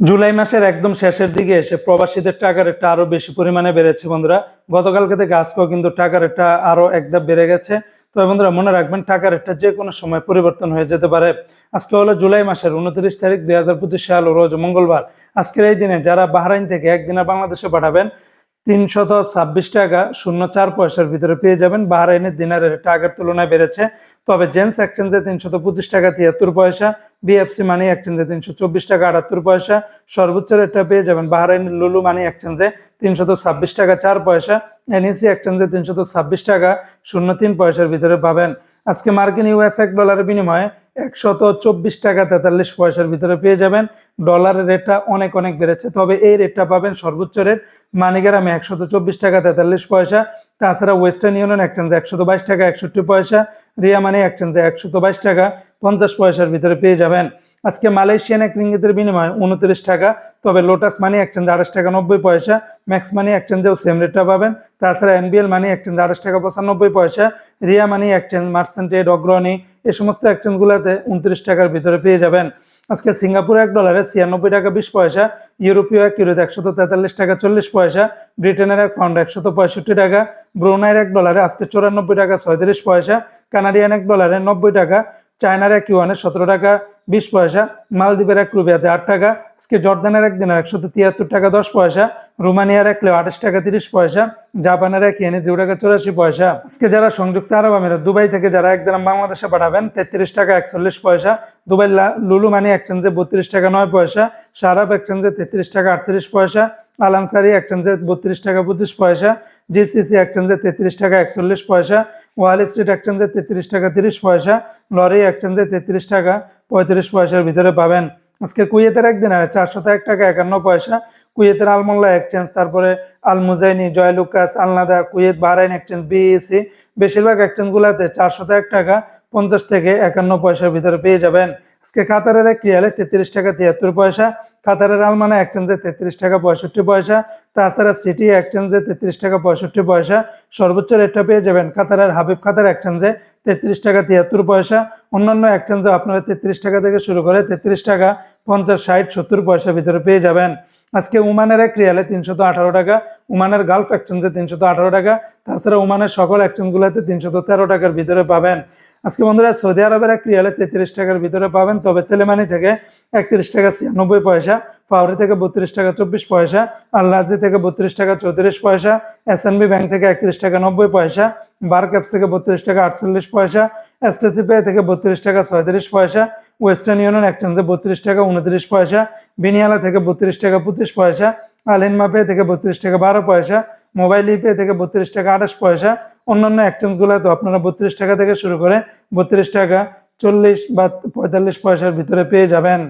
জুলাই মাসের একদম শেষের দিকে এসে প্রবাসীদের টাকার একটা আরও বেশি পরিমাণে বেড়েছে, বন্ধুরা। গতকালকে থেকে আজকেও কিন্তু টাকার একটা আরও একদম বেড়ে গেছে। তবে বন্ধুরা, মনে রাখবেন, টাকার একটা যে কোনো সময় পরিবর্তন হয়ে যেতে পারে। আজকে হলো জুলাই মাসের উনত্রিশ তারিখ দুই হাজার পঁচিশ সাল, রোজ মঙ্গলবার। আজকের এই দিনে যারা বাহরাইন থেকে একদিনে বাংলাদেশে পাঠাবেন তিনশত ছাব্বিশ টাকা শূন্য চার পয়সার ভিতরে পেয়ে যাবেন। বাহরাইনের দিনারের আগের তুলনায় বেড়েছে। তবে জেন্টস এক্সচেঞ্জে তিনশত পঁচিশ টাকা তিয়াত্তর পয়সা বিএফসি মানি এক্সচেঞ্জে তিনশো চব্বিশ টাকা আটাত্তর পয়সা, সর্বোচ্চ রেটটা পেয়ে যাবেন বাহরাইনের লুলু মানি এক্সচেঞ্জে তিনশত ছাব্বিশ টাকা চার পয়সা এনইসি এক্সচেঞ্জে তিনশত ছাব্বিশ টাকা শূন্য তিন পয়সার ভিতরে পাবেন। আজকে মার্কিন ইউএস এক ডলারের বিনিময়ে একশত চব্বিশ টাকা তেতাল্লিশ পয়সার ভিতরে পেয়ে যাবেন। ডলারের রেটটা অনেক অনেক বেড়েছে, তবে এই রেটটা পাবেন সর্বোচ্চ রেট মানিগ্রামে একশত চব্বিশ টাকা তেতাল্লিশ পয়সা। তাছাড়া ওয়েস্টার্ন ইউনিয়ন এক্সচেঞ্জে একশত বাইশ টাকা, একষট্টি পয়সা। রিয়া মানি এক্সচেঞ্জে একশত বাইশ টাকা, পঞ্চাশ পয়সার ভিতরে পেয়ে যাবেন। আজকে মালয়েশিয়ান এক রিঙ্গিতের বিনিময়ে উনত্রিশ টাকা, তবে লোটাস মানি এক্সচেঞ্জ আঠাশ টাকা নব্বই পয়সা, ম্যাক্স মানি এক্সচেঞ্জেও সেম রেটটা পাবেন। তাছাড়া এনবিএল মানি এক্সচেঞ্জ আঠাশ টাকা পঁচানব্বই পয়সা রিয়া মানি এক্সচেঞ্জ মার্সেন্টেড অগ্রণী, এই সমস্ত এক্সচেঞ্জগুলোতে উনত্রিশ টাকার ভিতরে পেয়ে যাবেন। আজকে সিঙ্গাপুর এক ডলারে ছিয়ানব্বই টাকা বিশ পয়সা, ইউরোপীয় এক ইউরোতে একশত তেতাল্লিশ টাকা চল্লিশ পয়সা, ব্রিটেনের এক পাউন্ড একশত পঁয়ষট্টি টাকা, ব্রুনাইয়ের এক ডলারে আজকে চুরানব্বই টাকা ছয়ত্রিশ পয়সা, কানাডিয়ান এক ডলারে নব্বই টাকা, চায়নার এক ইউয়ানে সতেরো টাকা বিশ পয়সা, মালদ্বীপের এক রুবিয়াতে আট টাকা, আজকে জর্দানের এক দিনের একশত তিয়াত্তর টাকা দশ পয়সা, রোমানিয়ার এক লেও আঠাশ টাকা তিরিশ পয়সা, জাপানের এক ইয়েনে জিরো টাকা চৌরাশি পয়সা। আজকে যারা সংযুক্ত আরব আমিরাত, দুবাই থেকে যারা এক দিন বাংলাদেশে পাঠাবেন, তেত্রিশ টাকা একচল্লিশ পয়সা, দুবাই লুলু মানি এক্সচেঞ্জে বত্রিশ টাকা নয় পয়সা সারাপ এক্সচেঞ্জে তেত্রিশ টাকা আটত্রিশ পয়সা আলানসারি এক্সচেঞ্জে বত্রিশ টাকা পঁচিশ পয়সা, জিসিসি এক্সচেঞ্জে তেত্রিশ টাকা একচল্লিশ পয়সা, ওয়াল স্ট্রিট এক্সচেঞ্জে তেত্রিশ টাকা তিরিশ পয়সা, লরি এক্সচেঞ্জে তেত্রিশ টাকা পঁয়ত্রিশ পয়সার ভিতরে পাবেন। আজকে কুয়েতের একদিন চারশত এক টাকা, একান্ন পয়সা। কুয়েতের আলমোল্লা এক্সচেঞ্জ তারপরে Al Muzaini Joyalukkas Al Nada, Kuwait, Bahrain exchange BEC বেশিরভাগ এক্সচেঞ্জগুলোতে চারশত এক টাকা, পঞ্চাশ থেকে একান্ন পয়সার ভিতরে পেয়ে যাবেন। আজকে কাতারের এক রিয়ালে তেত্রিশ টাকা, তিয়াত্তর পয়সা। কাতারের আলমানা এক্সচেঞ্জে তেত্রিশ টাকা, পঁয়ষট্টি পয়সা। তাছাড়া সিটি এক্সচেঞ্জে তেত্রিশ টাকা, পঁয়ষট্টি পয়সা। সর্বোচ্চ রেটটা পেয়ে যাবেন কাতারের হাবিব কাতার এক্সচেঞ্জে তেত্রিশ টাকা, তিয়াত্তর পয়সা। অন্যান্য এক্সচেঞ্জে আপনারা তেত্রিশ টাকা থেকে শুরু করে তেত্রিশ টাকা, পঞ্চাশ, ষাট, সত্তর পয়সার ভিতরে পেয়ে যাবেন। আজকে উমানের এক রিয়ালে তিনশত আঠারো টাকা উমানের গালফ এক্সচেঞ্জে তিনশত আঠারো টাকা, তাছাড়া উমানের সকল এক্সচেঞ্জগুলোতে তিনশত তেরো টাকার ভিতরে পাবেন। আজকে বন্ধুরা, সৌদি আরবের এক রিয়ালে তেত্রিশ টাকার ভিতরে পাবেন, তবে তেলেমানি থেকে একত্রিশ টাকা ছিয়ানব্বই পয়সা ফাউরি থেকে বত্রিশ টাকা চব্বিশ পয়সা আল্লাজি থেকে বত্রিশ টাকা চৌত্রিশ পয়সা এসএনবি ব্যাংক থেকে একত্রিশ টাকা নব্বই পয়সা বার ক্যাপস থেকে বত্রিশ টাকা আটচল্লিশ পয়সা এসটিসি পে থেকে বত্রিশ টাকা ছয়ত্রিশ পয়সা ওয়েস্টার্ন ইউনিয়ন এক্সচেঞ্জে বত্রিশ টাকা উনত্রিশ পয়সা বিনিয়ালা থেকে বত্রিশ টাকা পঁচিশ পয়সা আলিনমা পে থেকে বত্রিশ টাকা বারো পয়সা মোবাইল ইপে থেকে বত্রিশ টাকা আঠাশ পয়সা, অন্যান্য এক্সচেঞ্জগুলোতে আপনারা বত্রিশ টাকা থেকে শুরু করে বত্রিশ টাকা চল্লিশ বা পঁয়তাল্লিশ পয়সার ভিতরে পেয়ে যাবেন।